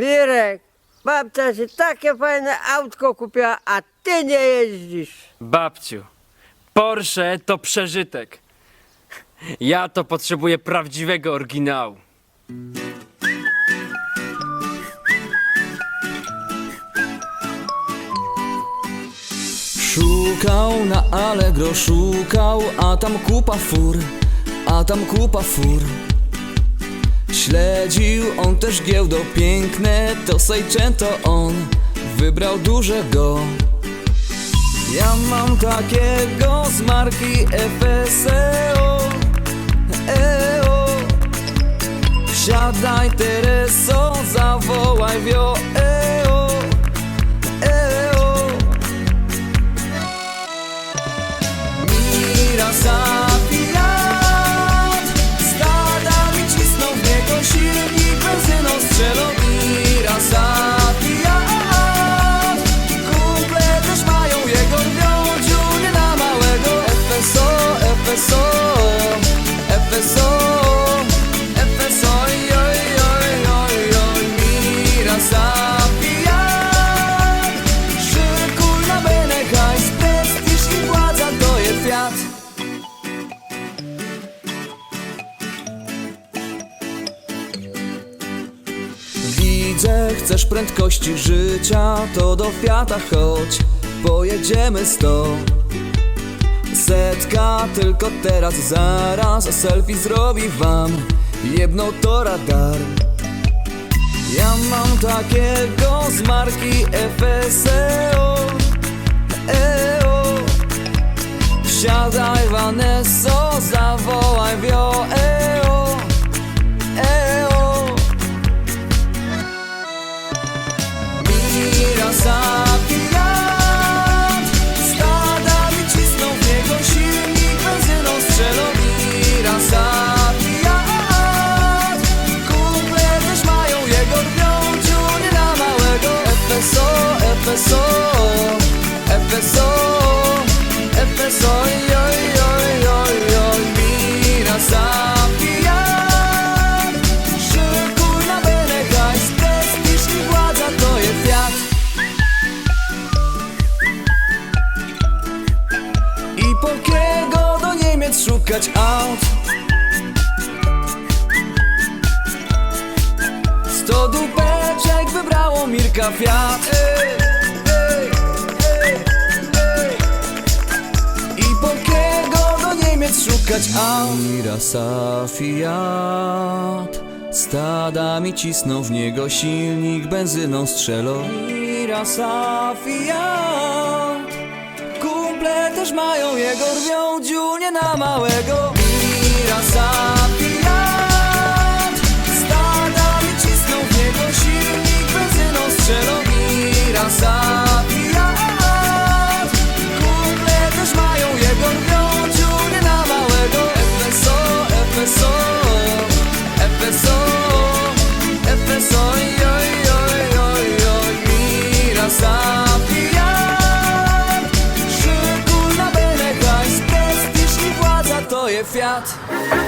Mirek, babcia ci takie fajne autko kupiła, a ty nie jeździsz. Babciu, Porsche to przeżytek. Ja to potrzebuję prawdziwego oryginału. Szukał na Allegro, szukał, a tam kupa fur, a tam kupa fur. Śledził on też giełdo piękne, to Seicento on wybrał dużego. Ja mam takiego z marki FSO, EO. Wsiadaj Tereso, zawołaj wio, Widzę, chcesz prędkości życia, to do Fiata chodź, pojedziemy sto. Setka tylko teraz, zaraz, selfie zrobi wam, jedną to radar. Ja mam takiego z marki FSO, EO. Wsiadaj Vanesso, zawołaj wio, Mira Fiat szukać aut Sto dupeczek wybrało Mirka Fiat. I po kiego do Niemiec szukać aut Mirasa Fiat. Stadami cisną w niego silnik benzyną strzelą. Mirasa Fiat też mają jego rwią dziunie na małego Mirasa out.